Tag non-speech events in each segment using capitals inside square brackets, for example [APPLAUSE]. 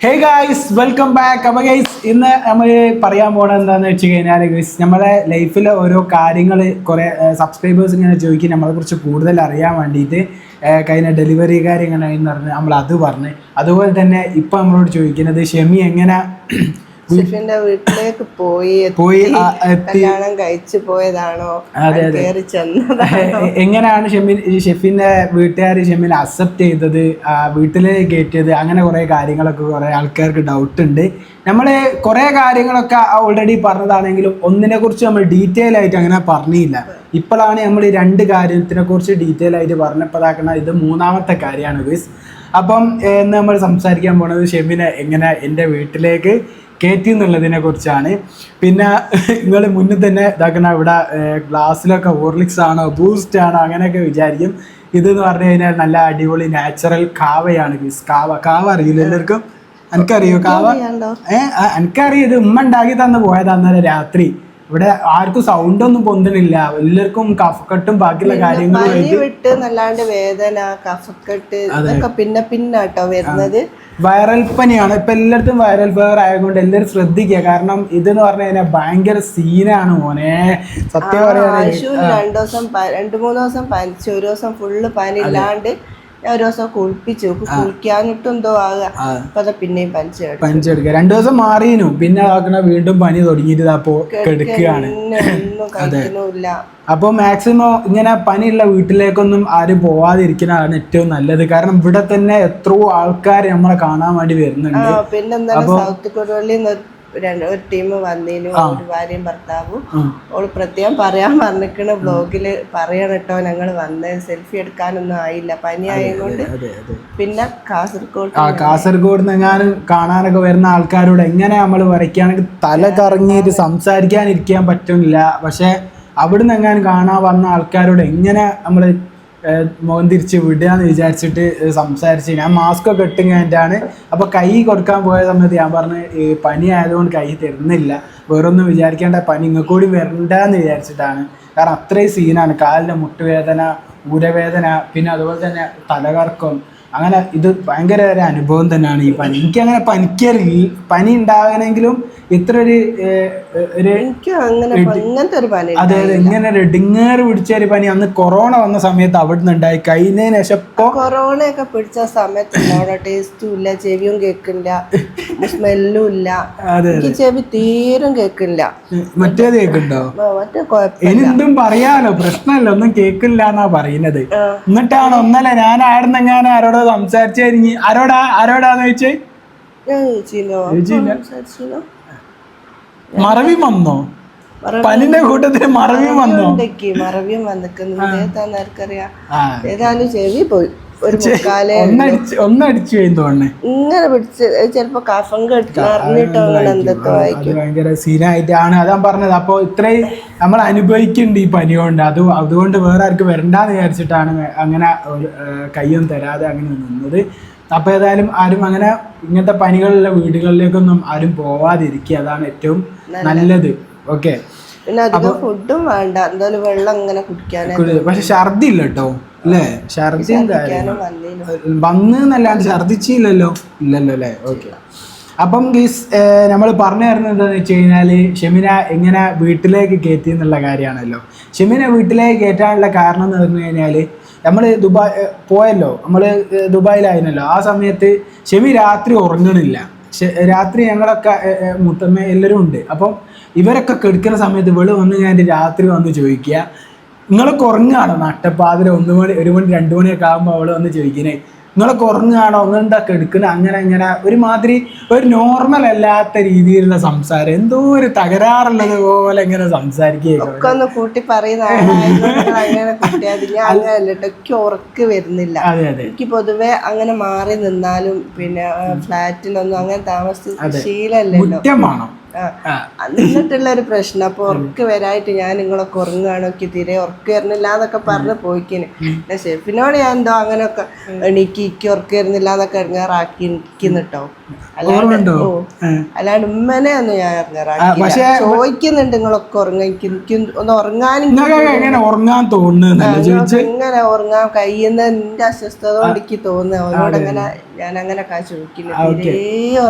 ഹേ guys welcome back അപ്പൊ guys ഇന്ന് നമ്മൾ പറയാൻ പോണത് എന്താന്ന് വെച്ച് കഴിഞ്ഞാൽ ഗൈസ് നമ്മുടെ ലൈഫിലെ ഓരോ കാര്യങ്ങൾ കുറെ സബ്സ്ക്രൈബേഴ്സ് ഇങ്ങനെ ചോദിക്കും. നമ്മളെ കുറിച്ച് കൂടുതൽ അറിയാൻ വേണ്ടിയിട്ട് കഴിഞ്ഞ ഡെലിവറി കാര്യങ്ങളെന്ന് പറഞ്ഞ് നമ്മൾ അത് പറഞ്ഞ്. അതുപോലെ തന്നെ ഇപ്പൊ നമ്മളോട് ചോദിക്കുന്നത് ഷെമി എങ്ങനെ ഷെഫിന്റെ വീട്ടിലേക്ക് പോയി പോയി കല്യാണം കഴിച്ചു പോയതാണോ. കയറി ചെന്നതാണോ? എങ്ങനെയാണ് ഷെമിൻ ഷെഫിന്റെ വീട്ടുകാർ ഷെമിൻ അക്സെപ്റ്റ് ചെയ്തത് വീട്ടിലേക്ക് വീട്ടിൽ കയറ്റിയത് അങ്ങനെ കുറെ കാര്യങ്ങളൊക്കെ കുറെ ആൾക്കാർക്ക് ഡൗട്ട് ഉണ്ട്. നമ്മൾ കുറെ കാര്യങ്ങളൊക്കെ ഓൾറെഡി പറഞ്ഞതാണെങ്കിലും ഒന്നിനെ കുറിച്ച് നമ്മൾ ഡീറ്റെയിൽ ആയിട്ട് അങ്ങനെ പറഞ്ഞില്ല. ഇപ്പോഴാണ് നമ്മൾ രണ്ട് കാര്യത്തിനെ കുറിച്ച് ഡീറ്റെയിൽ ആയിട്ട് പറഞ്ഞപ്പോഴാക്കണ ഇത് മൂന്നാമത്തെ കാര്യമാണ് ഗൈസ് അപ്പം ഇന്ന് നമ്മൾ സംസാരിക്കാൻ പോണത് ഷെമിനെ എങ്ങനെ എന്റെ വീട്ടിലേക്ക് കയറ്റി എന്നുള്ളതിനെ കുറിച്ചാണ്. പിന്നെ നിങ്ങൾ മുന്നിൽ തന്നെ ഇതാക്കണ ഇവിടെ ഗ്ലാസ്സിലൊക്കെ ഹോർലിക്സ് ആണോ ബൂസ്റ്റ് ആണോ അങ്ങനെയൊക്കെ വിചാരിക്കും. ഇതെന്ന് പറഞ്ഞു കഴിഞ്ഞാൽ നല്ല അടിപൊളി നാച്ചുറൽ കാവയാണ് ഗീസ് കാവ കാവ അറിയില്ല എല്ലാവർക്കും? എനിക്കറിയോ കാവ? ഏഹ് എനിക്കറിയത് ഇത് ഉമ്മ ഉണ്ടാക്കി തന്നു പോയതാ അന്നേരം രാത്രി. ഇവിടെ ആർക്കും സൗണ്ട് ഒന്നും പൊന്തണില്ല. എല്ലാവർക്കും കഫക്കെട്ടും ബാക്കിയുള്ള കാര്യങ്ങളും വിട്ട് നല്ലാണ്ട് വേദന കഫക്കെട്ട് ഇതൊക്കെ പിന്നെ പിന്നാട്ടോ വരുന്നത്. വൈറൽ പനിയാണ്. ഇപ്പൊ എല്ലായിടത്തും വൈറൽ ഫീവർ ആയതുകൊണ്ട് എല്ലാരും ശ്രദ്ധിക്കുക. കാരണം ഇതെന്ന് പറഞ്ഞു കഴിഞ്ഞാൽ ഭയങ്കര സീനാണ് മോനെ. സത്യം പറയുകയാണെങ്കിൽ രണ്ടു ദിവസം രണ്ടു മൂന്ന് ദിവസം പനിച്ചു ഒരു ദിവസം ഫുള്ള് പനി ഇല്ലാണ്ട് ഒരു ദിവസം കുളിപ്പിച്ചു. കുളിക്കാനിട്ടും എന്തോ ആകുക അപ്പൊ അത് പിന്നെയും പനിച്ചെടുക്കും. പനിച്ചെടുക്കുക. രണ്ടു ദിവസം മാറിയനു പിന്നെ ആക്കണ വീണ്ടും പനി തുടങ്ങിയിട്ട് അപ്പോ കെടുക്കുകയാണ്. [LAUGHS] അപ്പൊ മാക്സിമം ഇങ്ങനെ പനിയുള്ള വീട്ടിലേക്കൊന്നും ആരും പോവാതിരിക്കുന്നതാണ് ഏറ്റവും നല്ലത്. കാരണം ഇവിടെ തന്നെ എത്രയോ ആൾക്കാർ നമ്മളെ കാണാൻ വേണ്ടി വരുന്നുണ്ട്. ആ പിന്നെ എന്താണ് സൗത്ത് രണ്ട് ഒരു ടീം വന്നീനു ഒരു ഭാര്യയും ഭർത്താവും. ഓൾ പ്രത്യേകം പറയാൻ പറഞ്ഞിക്കണ ബ്ലോഗിൽ പറയണം കേട്ടോ ഞങ്ങൾ വന്ന് സെൽഫി എടുക്കാനൊന്നും ആയില്ല. പനി ആയതുകൊണ്ട് പിന്നെ കാസർഗോഡ് ആ കാസർഗോഡ് എങ്ങാനും കാണാനൊക്കെ വരുന്ന ആൾക്കാരോട് എങ്ങനെ നമ്മൾ വരയ്ക്കുകയാണെങ്കിൽ തല കറങ്ങിയിട്ട് സംസാരിക്കാനിരിക്കാൻ പറ്റുന്നില്ല. പക്ഷെ അവിടുന്ന് എങ്ങാനും കാണാൻ വന്ന ആൾക്കാരോട് എങ്ങനെ നമ്മൾ മുഖം തിരിച്ച് വിടുകയെന്ന് വിചാരിച്ചിട്ട് സംസാരിച്ച്. ഞാൻ മാസ്ക് ഒക്കെ ഇട്ടും കഴിഞ്ഞിട്ടാണ് അപ്പോൾ കൈ കൊടുക്കാൻ പോയ സമയത്ത് ഞാൻ പറഞ്ഞ് പനി ആയതുകൊണ്ട് കൈ തരുന്നില്ല. വേറൊന്നും വിചാരിക്കേണ്ട. പനി ഇങ്ങക്കൂടി വരണ്ടെന്ന് വിചാരിച്ചിട്ടാണ്. കാരണം അത്രയും സീനാണ് കാലിന്റെ മുട്ടുവേദന ഊരവേദന പിന്നെ അതുപോലെ തന്നെ തലകറക്കം അങ്ങനെ ഇത് ഭയങ്കര ഒരു അനുഭവം തന്നെയാണ് ഈ പനി. എനിക്ക് അങ്ങനെ പനിക്കറില്ല പനി ഉണ്ടാകണമെങ്കിലും ഇത്ര ഒരു ഒരു എനിക്ക് അതെ അതെ ഇങ്ങനെ ഒരു ഡിങ്ങേറ് പിടിച്ച ഒരു പനി. അന്ന് കൊറോണ വന്ന സമയത്ത് അവിടെ നിന്ന് ഉണ്ടായി. കഴിഞ്ഞതിന് ശേഷം ഇപ്പൊ കൊറോണ ഒക്കെ പിടിച്ച സമയത്ത് ടേസ്റ്റും ഇല്ല ചെവിയും കേൾക്കില്ല സ്മെല്ലും ഇല്ല. അതെ എനിക്ക് ചെവി തീരും കേൾക്കില്ല മറ്റേത് ഇനി എന്തും പറയാലോ. പ്രശ്നമല്ല. ഒന്നും കേൾക്കില്ല എന്നാ പറയുന്നത് എന്നിട്ടാണ് ഒന്നല്ല ഞാൻ ആടുന്നെങ്ങാനും ആരോടോ സംസാരിച്ചു കഴിഞ്ഞ് ആരോടാ ആരോടാന്ന് ചോദിച്ചേ? മറവി വന്നോ? പനിന്റെ കൂട്ടത്തിൽ മറവി വന്നോ? മറവിയും വന്നിക്കുന്നത് ആ. ഏതായാലും ചെവി പോയി. ഒരു മുക്കാലേ ഒന്നടിച്ച് ഇങ്ങനെ പിടിച്ച് ചിലപ്പോ കഫം കെട്ടി അറിഞ്ഞിട്ടോ എന്തൊക്കെ വായിക്കും. ഭയങ്കര സീനായിട്ടാണ്. അതാ പറഞ്ഞത്. അപ്പൊ ഇത്രയും നമ്മൾ അനുഭവിക്കുന്നുണ്ട് ഈ പനി കൊണ്ട്. അത് അതുകൊണ്ട് വേറെ ആർക്കും വരണ്ടാന്ന് വിചാരിച്ചിട്ടാണ് അങ്ങനെ കയ്യൊന്നും തരാതെ അങ്ങനെ നിന്നത്. അപ്പോൾ ഏതായാലും ആരും അങ്ങനെ ഇങ്ങനത്തെ പനികളുള്ള വീടുകളിലേക്കൊന്നും ആരും പോവാതിരിക്കുക അതാണ് ഏറ്റവും നല്ലത്. ഓക്കെ. പിന്നെ അധികം ഫുഡും വേണ്ട. എന്തായാലും വെള്ളം അങ്ങനെ കുടിക്കാൻ പക്ഷെ ഛർദി ഇല്ല കേട്ടോ. അല്ലേ? ഛർദിയും വന്ന് എന്നല്ലാണ്ട് ഛർദിച്ചില്ലല്ലോ. ഇല്ലല്ലോ അല്ലേ? ഓക്കെ. അപ്പം ഗീസ് നമ്മൾ പറഞ്ഞു തരുന്നത് എന്താണെന്ന് വെച്ച് കഴിഞ്ഞാൽ ഷെമിന എങ്ങനെ വീട്ടിലേക്ക് കയറ്റി എന്നുള്ള കാര്യമാണല്ലോ. ഷെമിന വീട്ടിലേക്ക് കയറ്റാനുള്ള കാരണം എന്ന് പറഞ്ഞു കഴിഞ്ഞാൽ നമ്മൾ ദുബായ് പോയല്ലോ. നമ്മൾ ദുബായിലായിരുന്നല്ലോ. ആ സമയത്ത് ഷെമി രാത്രി ഉറങ്ങണില്ല. രാത്രി ഞങ്ങളൊക്കെ മുത്തമ്മ എല്ലാവരും ഉണ്ട്. അപ്പം ഇവരൊക്കെ കെടുക്കുന്ന സമയത്ത് വെളി വന്ന് ഞാൻ രാത്രി വന്ന് ചോദിക്കുക. നിങ്ങളൊക്കെ കുറഞ്ഞാണോ നട്ടപ്പാതിര ഒന്ന് മണി ഒരു മണി രണ്ട് മണിയൊക്കെ ആകുമ്പോൾ അവൾ വന്ന് ചോദിക്കണേ. നിങ്ങളൊക്കെ കുറഞ്ഞാണോ? നിങ്ങളെന്താ എടുക്കുന്നത് അങ്ങനെ ഇങ്ങനെ. ഒരുമാതിരി ഒരു നോർമൽ അല്ലാത്ത രീതിയിലുള്ള സംസാരം. എന്തോ ഒരു തകരാറുള്ളത് പോലെ ഇങ്ങനെ സംസാരിക്കുക ഉറക്ക് വരുന്നില്ല. അതെ അതെ. എനിക്ക് പൊതുവെ അങ്ങനെ മാറി നിന്നാലും പിന്നെ ഫ്ലാറ്റിനൊന്നും ഫ്ലാറ്റിലൊന്നും അങ്ങനെ താമസിച്ച് ശീലല്ലോ. എന്നിട്ടുള്ള ഒരു പ്രശ്നം. അപ്പൊ ഉറക്ക് വരായിട്ട് ഞാൻ നിങ്ങളെ ഉറങ്ങുകയാണോ എനിക്ക് തീരെ ഉറക്ക് വരണില്ല എന്നൊക്കെ പറഞ്ഞ് പോയിക്കിന് ഷെഫിനോട് ഞാൻ എന്തോ അങ്ങനെയൊക്കെ എനിക്ക് വരുന്നില്ല എന്നൊക്കെ ഇറങ്ങാറാക്കി നിൽക്കുന്നുട്ടോ അല്ലാണ്ട് ഓ. അല്ലാണ്ട് ഉമ്മനെ ഒന്നും ഞാൻ ഇറങ്ങാറാക്കി ചോദിക്കുന്നുണ്ട് നിങ്ങളൊക്കെ ഒന്ന് ഉറങ്ങാൻ തോന്നുന്നല്ലോ ഇങ്ങനെ ഉറങ്ങാൻ കഴിയുന്ന എന്റെ അസ്വസ്ഥത കൊണ്ട് എനിക്ക് തോന്നുന്നു. അവനോട് അങ്ങനെ ഞാൻ അങ്ങനെ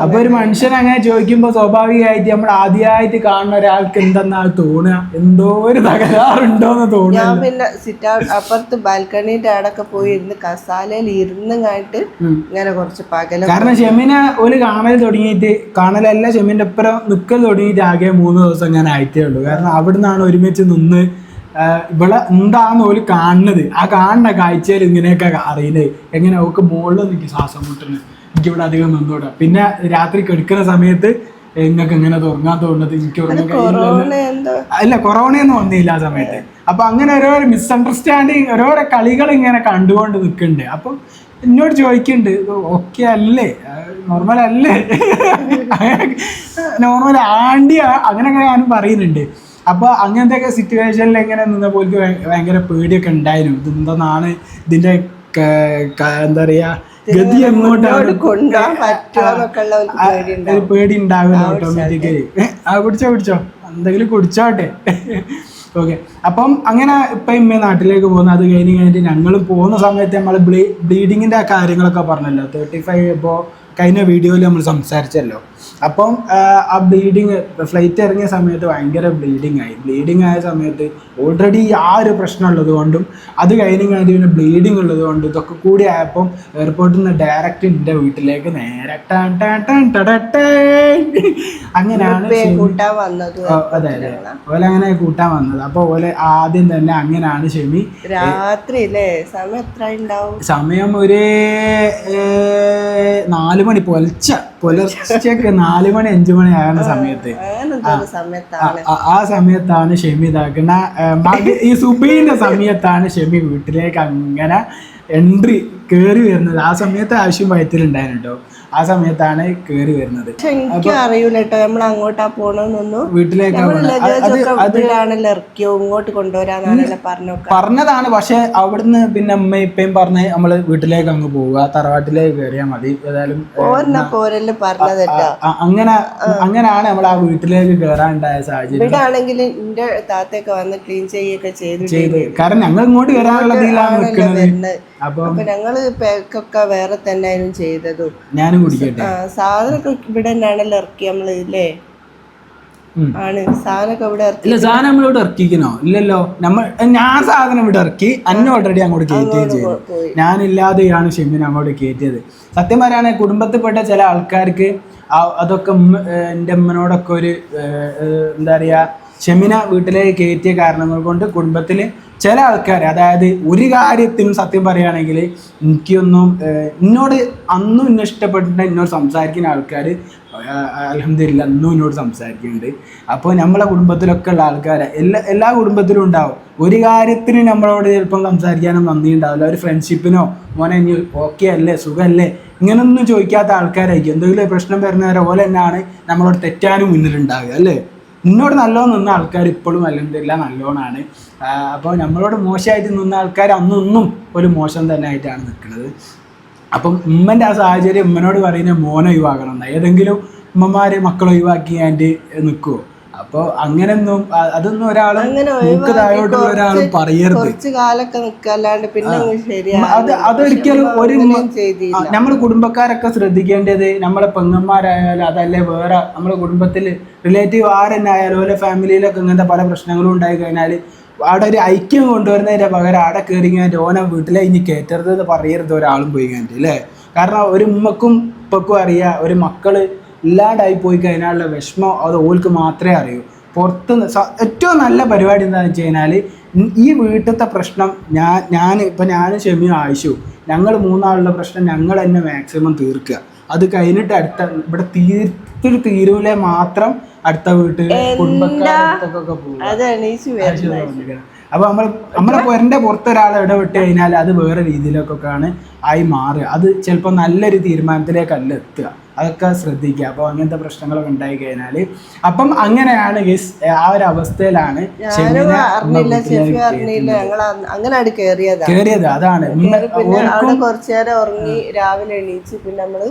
അപ്പൊ ഒരു മനുഷ്യൻ അങ്ങനെ ചോദിക്കുമ്പോ സ്വാഭാവികമായിട്ട് നമ്മൾ ആദ്യമായിട്ട് കാണുന്ന ഒരാൾക്ക് എന്തെന്നാ തോന്നുക? എന്തോ ഒരു തകരാറുണ്ടോന്ന് ഞാൻ തോന്നുന്നു പിന്നെ സിറ്റ് ഔട്ട് അപ്പുറത്ത് ബാൽക്കണിന്റെ അവിടൊക്കെ പോയി ഇരുന്ന് കസാലയിൽ ഇരുന്നും കാണിട്ട് ഇങ്ങനെ കുറച്ച് പകല കാരണം ഷെമിനെ ഒരു കാണൽ തുടങ്ങിയിട്ട് കാണലല്ല ഷെമിന്റെ ഒപ്പരം നിക്കൽ തുടങ്ങിയിട്ട് ആകെ മൂന്ന് ദിവസം ഞാൻ ആയിട്ടേ ഉള്ളൂ. കാരണം അവിടുന്നാണ് ഒരുമിച്ച് നിന്ന് ഇവിടെ എന്താന്ന് ഓൽ കാണുന്നത്. ആ കാണുന്ന കാഴ്ചയിൽ ഇങ്ങനെയൊക്കെ അറിയുന്നത് എങ്ങനെ ഓക്ക് മുകളിൽ നിൽക്കി ശ്വാസം മുട്ടുന്നത് എനിക്ക് ഇവിടെ അധികം നിന്നൂടാ. പിന്നെ രാത്രി കെടുക്കുന്ന സമയത്ത് നിങ്ങൾക്ക് എങ്ങനെ തുറങ്ങാൻ തോന്നുന്നത്? എനിക്ക് അല്ല കൊറോണയൊന്നും വന്നില്ല ആ സമയത്ത്. അപ്പൊ അങ്ങനെ ഓരോരോ മിസ്അണ്ടർസ്റ്റാൻഡിങ് ഓരോരോ കളികൾ ഇങ്ങനെ കണ്ടുകൊണ്ട് നിൽക്കുന്നുണ്ട് അപ്പം എന്നോട് ചോദിക്കുന്നുണ്ട് ഓക്കെ അല്ലേ? നോർമൽ അല്ലേ? നോർമൽ [LAUGHS] ആണ്ടി അങ്ങനെ അങ്ങനെ ഞാനും പറയുന്നുണ്ട്. അപ്പൊ അങ്ങനത്തെ ഒക്കെ സിറ്റുവേഷനിൽ എങ്ങനെ നിന്നപ്പോൾ എനിക്ക് ഭയങ്കര പേടിയൊക്കെ ഉണ്ടായിരുന്നു. ഇതെന്താണ് ഇതിന്റെ എന്താ പറയാ ഗതി എങ്ങോട്ടാണ്? ഒരു പേടി ഉണ്ടാവില്ല ഓട്ടോമാറ്റിക്കലി ആ കുടിച്ചോ കുടിച്ചോ. എന്തെങ്കിലും കുടിച്ചോട്ടെ. ഓക്കെ അപ്പം അങ്ങനെ ഇപ്പം ഇമ്മ നാട്ടിലേക്ക് പോകുന്ന. അത് കഴിഞ്ഞ് കഴിഞ്ഞിട്ട് ഞങ്ങൾ പോകുന്ന സമയത്ത് നമ്മൾ ബ്ലീ ബ്ലീഡിങ്ങിന്റെ കാര്യങ്ങളൊക്കെ പറഞ്ഞല്ലോ. തേർട്ടി ഫൈവ് ഇപ്പോൾ കഴിഞ്ഞ വീഡിയോയിൽ നമ്മൾ സംസാരിച്ചല്ലോ. അപ്പം ആ, ബ്ലീഡിങ് ഫ്ലൈറ്റ് ഇറങ്ങിയ സമയത്ത് ഭയങ്കര ബ്ലീഡിങ് ആയി. ബ്ലീഡിങ് ആയ സമയത്ത് ഓൾറെഡി ആ ഒരു പ്രശ്നം ഉള്ളത് കൊണ്ടും അത് കഴിഞ്ഞ് കഴിഞ്ഞ് പിന്നെ ബ്ലീഡിങ് ഉള്ളത് കൊണ്ടും ഇതൊക്കെ കൂടി ആയപ്പം എയർപോർട്ടിൽ നിന്ന് ഡയറക്റ്റ് എന്റെ വീട്ടിലേക്ക് നേരെ ടാൻ ടാൻ ടാൻ ടട ടേയ്. അങ്ങനെയാണ് കൂട്ടാൻ വന്നത് അതെ അതെ. ഓല അങ്ങനെ കൂട്ടാൻ വന്നത്. അപ്പോൾ ഓലെ ആദ്യം തന്നെ അങ്ങനെയാണ് ഷെമി. രാത്രി സമയം എത്ര ഉണ്ടാവും? സമയം ഒരു നാല് മണി പൊലച്ച പുലർച്ചക്ക് നാല് മണി അഞ്ചു മണി ആകുന്ന സമയത്ത്. ആ- സമയത്താണ്. ഷെമി ഇതാക്കുന്ന ഈ സുബീന്റെ സമയത്താണ് ഷെമി വീട്ടിലേക്ക് അങ്ങനെ എൻട്രി കയറി വരുന്നത്. ആ സമയത്ത് ആവശ്യം വയറ്റിലുണ്ടായിരുന്നു കേട്ടോ. ആ സമയത്താണ് കേറി വരുന്നത്. പക്ഷെ എനിക്ക് അറിയൂല കേട്ടോ നമ്മൾ അങ്ങോട്ടാ പോണെന്നൊന്നും. വീട്ടിലേക്കാണ് ഇറക്കിയോ ഇങ്ങോട്ട് കൊണ്ടുവരാന്നാണല്ലോ പറഞ്ഞൊക്കെ. പറഞ്ഞതാണ് പക്ഷെ അവിടുന്ന് പിന്നെ അമ്മ ഇപ്പയും പറഞ്ഞ് നമ്മൾ വീട്ടിലേക്ക് അങ്ങ് പോവുക. തറവാട്ടിലേക്ക് കയറിയാൽ മതി. ഏതായാലും പോരൽ അങ്ങനെ അങ്ങനെയാണ് നമ്മൾ ആ വീട്ടിലേക്ക് കയറാനുണ്ടായ സാഹചര്യം. ഇവിടെ ആണെങ്കിൽ എന്റെ താത്തയൊക്കെ വന്ന് ക്ലീൻ ചെയ്തു ചെയ്ത്. കാരണം ഞങ്ങൾ ഇങ്ങോട്ട് വരുന്നത് അപ്പം ഞങ്ങൾ പേക്കൊക്കെ വേറെ തന്നെ ചെയ്തതും. ചെയ്തതും കുടിക്കട്ടെ. ആ സാധനമൊക്കെ ഇവിടെ തന്നെയാണല്ലോ ഇറക്കി നമ്മൾ ഇല്ലേ? ആണ്. സാധനമൊക്കെ ഇവിടെ ഇല്ല സാധനം ഇറക്കിക്കണോ? ഇല്ലല്ലോ. നമ്മൾ ഞാൻ സാധനം ഇവിടെ ഇറക്കി അന്നെ ഓൾറെഡി അങ്ങോട്ട് കയറ്റുകയും ചെയ്തു. ഞാനില്ലാതെയാണ് ഷെമിൻ അങ്ങോട്ട് കയറ്റിയത്. സത്യം പറയുകയാണെങ്കിൽ കുടുംബത്തിൽപ്പെട്ട ചില ആൾക്കാർക്ക് അതൊക്കെ എന്റെ അമ്മനോടൊക്കെ ഒരു എന്താ പറയുക ഷെമിന വീട്ടിലേക്ക് കയറ്റിയ കാരണങ്ങൾ കൊണ്ട് കുടുംബത്തിൽ ചില ആൾക്കാർ അതായത് ഒരു കാര്യത്തിനും സത്യം പറയുകയാണെങ്കിൽ എനിക്കൊന്നും എന്നോട് അന്നും എന്നെ ഇഷ്ടപ്പെട്ടിട്ട് എന്നോട് സംസാരിക്കുന്ന ആൾക്കാർ അലഹമില്ല അന്നും എന്നോട് സംസാരിക്കുന്നുണ്ട്. അപ്പോൾ നമ്മളെ കുടുംബത്തിലൊക്കെ ഉള്ള ആൾക്കാർ എല്ലാ എല്ലാ കുടുംബത്തിലും ഉണ്ടാവും. ഒരു കാര്യത്തിന് നമ്മളോട് ചിലപ്പം സംസാരിക്കാനും നന്ദി ഉണ്ടാവില്ല. ഒരു ഫ്രണ്ട്ഷിപ്പിനോ മോനെ ഇനി ഓക്കെ അല്ലേ സുഖമല്ലേ ഇങ്ങനൊന്നും ചോദിക്കാത്ത ആൾക്കാരായിരിക്കും. എന്തെങ്കിലും പ്രശ്നം വരുന്നവരെ പോലെ തന്നെയാണ് നമ്മളോട് തെറ്റാനും മുന്നിലുണ്ടാവുക അല്ലേ? എന്നോട് നല്ലോണം നിന്ന ആൾക്കാർ ഇപ്പോഴും അല്ലെന്നില്ല നല്ലോണാണ്. അപ്പോൾ നമ്മളോട് മോശമായിട്ട് നിന്ന ആൾക്കാർ അന്നൊന്നും ഒരു മോശം തന്നെ ആയിട്ടാണ് നിൽക്കുന്നത് അപ്പം ഉമ്മന്റെ ആ സാഹചര്യം ഉമ്മനോട് പറയുന്ന മോനെ ഒഴിവാക്കണം. ഏതെങ്കിലും ഉമ്മമാർ മക്കളെ ഒഴിവാക്കി ആൻഡ് നിൽക്കുമോ അപ്പോൾ അങ്ങനെയൊന്നും അതൊന്നും ഒരാൾ മൂക്കതായോട്ടുള്ള ഒരാൾ പറയരുത്. കുറച്ച് കാലൊക്കെ പിന്നെ അത് അതൊരിക്കലും ഒരു നമ്മൾ കുടുംബക്കാരൊക്കെ ശ്രദ്ധിക്കേണ്ടത് നമ്മളെ പെങ്ങന്മാരായാലും അതല്ലേ വേറെ നമ്മുടെ കുടുംബത്തിൽ റിലേറ്റീവ് ആരെന്നെ ആയാലും ഓരോ ഫാമിലിയിലൊക്കെ ഇങ്ങനത്തെ പല പ്രശ്നങ്ങളും ഉണ്ടായി കഴിഞ്ഞാൽ അവിടെ ഒരു ഐക്യം കൊണ്ടുവരുന്നതിന്റെ പകരം അവിടെ കയറി കഴിഞ്ഞാൽ ഓനെ വീട്ടിലെ ഇനി കയറ്റരുത് എന്ന് പറയരുത് ഒരാളും പോയി കഴിഞ്ഞിട്ട് അല്ലേ? കാരണം ഒരു ഉമ്മക്കും ഇപ്പക്കും അറിയാം ഒരു മക്കൾ ഇല്ലാണ്ടായി പോയി കഴിഞ്ഞാലുള്ള വിഷമം അത് ഓൾക്ക് മാത്രമേ അറിയൂ. പുറത്ത് ഏറ്റവും നല്ല പരിപാടി എന്താണെന്ന് വെച്ച് കഴിഞ്ഞാൽ ഈ വീട്ടിലത്തെ പ്രശ്നം ഞാൻ ഞാൻ ഇപ്പം ഞാൻ ഷെമിയും ആയിഷു ഞങ്ങൾ മൂന്നാളുടെ പ്രശ്നം ഞങ്ങൾ തന്നെ മാക്സിമം തീർക്കുക. അത് കഴിഞ്ഞിട്ട് അടുത്ത ഇവിടെ തീർത്തിട്ട് തീരൂലെ മാത്രം അടുത്ത വീട്ടിൽ പോകും അപ്പൊ നമ്മൾ നമ്മളെ പൊരന്റെ പുറത്ത് ഒരാളെ ഇടപെട്ട് കഴിഞ്ഞാൽ അത് വേറെ രീതിയിലൊക്കെ ആണ് ആയി മാറുക. അത് ചിലപ്പോൾ നല്ലൊരു തീരുമാനത്തിലേക്കല്ല എത്തുക. അതൊക്കെ ശ്രദ്ധിക്കുക. അപ്പോൾ അങ്ങനത്തെ പ്രശ്നങ്ങളൊക്കെ ഉണ്ടായി കഴിഞ്ഞാൽ അപ്പം അങ്ങനെയാണ് ഗസ് ആ ഒരു അവസ്ഥയിലാണ് ഞാനും ഷെമീന അറിഞ്ഞില്ല നമ്മുടെ ഷെഫി വീട്ടിലേക്ക് അറിഞ്ഞില്ല ഞങ്ങൾ അങ്ങനെ അവിടെ കേറിയതാ. കയറിയത് അതാണ്. കുറച്ചു നേരം ഉറങ്ങി രാവിലെ എണീച്ച് പിന്നെ നമ്മൾ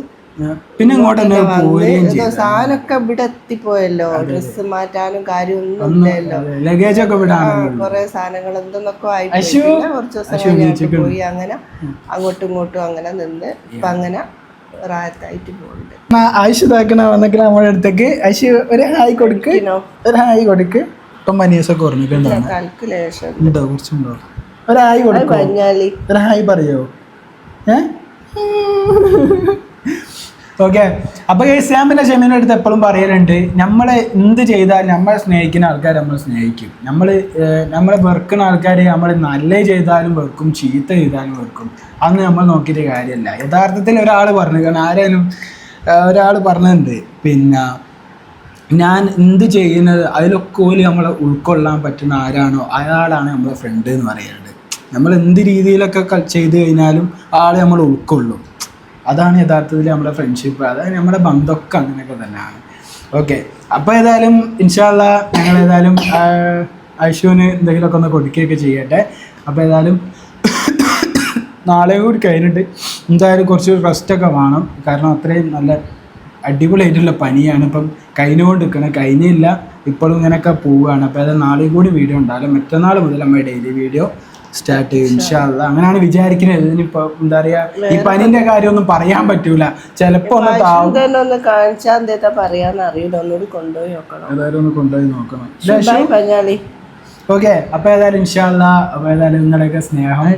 പിന്നെ ഇങ്ങോട്ട് തന്നെ പോവുകയും സാധനമൊക്കെ ഇവിടെ എത്തിപ്പോയല്ലോ. ഡ്രസ്സ് മാറ്റാനും കാര്യമൊന്നും ഇല്ലല്ലോ. ലഗേജ് ഒക്കെ കൊറേ സാധനങ്ങൾ എന്തെന്നൊക്കെ ആയി കുറച്ച് ദിവസം. പോയി അങ്ങനെ അങ്ങോട്ടും ഇങ്ങോട്ടും അങ്ങനെ നിന്ന്. ഇപ്പൊ അങ്ങനെ റാത്തായിട്ട് പോകുന്നുണ്ട്. ആയിഷ് ഇതാക്കണ വന്നേക്കണ നമ്മുടെ അടുത്തേക്ക്. ആയിഷ് ഒരു ഹായ് കൊടുക്ക്. ഒരു ഹായ് കൊടുക്ക്. ഇപ്പം മനീസൊക്കെ കുറഞ്ഞിട്ടുണ്ടാവും കാൽക്കുലേഷൻ ഉണ്ടോ? കുറച്ചുണ്ടോ? ഒരു ഹായ് കൊടുക്കോ? ഒരു ഹായ് പറയോ? ഏ? ഓക്കെ അപ്പൊ ഞാൻ പിന്നെ അടുത്ത് എപ്പോഴും പറയലുണ്ട് നമ്മൾ എന്ത് ചെയ്താൽ നമ്മളെ സ്നേഹിക്കുന്ന ആൾക്കാർ നമ്മൾ സ്നേഹിക്കും. നമ്മൾ നമ്മളെ വെറുക്കുന്ന ആൾക്കാർ നമ്മൾ നല്ല ചെയ്താലും വെറുക്കും ചീത്ത ചെയ്താലും വെറുക്കും. അന്ന് നമ്മൾ നോക്കിയിട്ട് കാര്യമല്ല യഥാർത്ഥത്തിൽ ഒരാൾ പറഞ്ഞു കാരണം ആരേലും ഒരാൾ പറഞ്ഞിട്ടുണ്ട്. പിന്നെ ഞാൻ എന്ത് ചെയ്യുന്നത് അതിലൊക്കെ ഓൽ നമ്മളെ ഉൾക്കൊള്ളാൻ പറ്റുന്ന ആരാണോ അയാളാണ് നമ്മളെ ഫ്രണ്ട് എന്ന് പറയുന്നത് നമ്മൾ എന്ത് രീതിയിലൊക്കെ ചെയ്തു കഴിഞ്ഞാലും ആളെ നമ്മൾ ഉൾക്കൊള്ളും. അതാണ് യഥാർത്ഥത്തിൽ നമ്മുടെ ഫ്രണ്ട്ഷിപ്പ് അതായത് നമ്മുടെ ബന്ധമൊക്കെ അങ്ങനെയൊക്കെ തന്നെയാണ്. ഓക്കെ അപ്പോൾ ഏതായാലും ഇൻഷാല്ല ഞങ്ങൾ ഏതായാലും ഐഷുവിന് എന്തെങ്കിലുമൊക്കെ ഒന്ന് കൊടുക്കുകയൊക്കെ ചെയ്യട്ടെ. അപ്പോൾ ഏതായാലും നാളെ കൂടി കഴിഞ്ഞിട്ട് എന്തായാലും കുറച്ച് റെസ്റ്റൊക്കെ വേണം. കാരണം അത്രയും നല്ല അടിപൊളിയായിട്ടുള്ള പനിയാണ്. ഇപ്പം കഴിഞ്ഞുകൊണ്ട് നിൽക്കണം കഴിഞ്ഞില്ല ഇപ്പോഴും ഇങ്ങനെയൊക്കെ പോവുകയാണ്. അപ്പോൾ അത് നാളെയും കൂടി വീഡിയോ ഉണ്ടാകും മറ്റന്നാൾ മുതൽ നമ്മുടെ ഡെയിലി വീഡിയോ സ്റ്റാർട്ട് ചെയ്യും ഇൻഷാല്ല അങ്ങനെയാണ് വിചാരിക്കുന്നത്. ഇതിനിപ്പോ എന്താ പറയാ ഈ പനിന്റെ കാര്യമൊന്നും പറയാൻ പറ്റൂല. ചെലപ്പോ ഒന്ന് താവും. ഒന്ന് കാണിച്ചാൽ പറയാന്ന് അറിയില്ല. ഒന്നുകൂടി കൊണ്ടുപോയി നോക്കണം. ഏതായാലും ഒന്ന് കൊണ്ടുപോയി നോക്കണം. പഞ്ഞാളി. ഓക്കെ അപ്പൊ ഏതായാലും ഇൻഷാല്ല അപ്പൊ ഏതായാലും നിങ്ങളുടെയൊക്കെ സ്നേഹം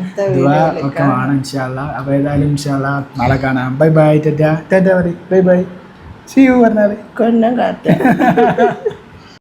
ഒക്കെ വേണം ഇൻഷാല്ല അപ്പൊ ഏതായാലും ഇൻഷാല്ല നാളെ കാണാം. Bye bye Tata. ടാറ്റ പറയും. Bye bye. സി യു പറഞ്ഞാൽ കൊല്ലം കാത്ത. [LAUGHS]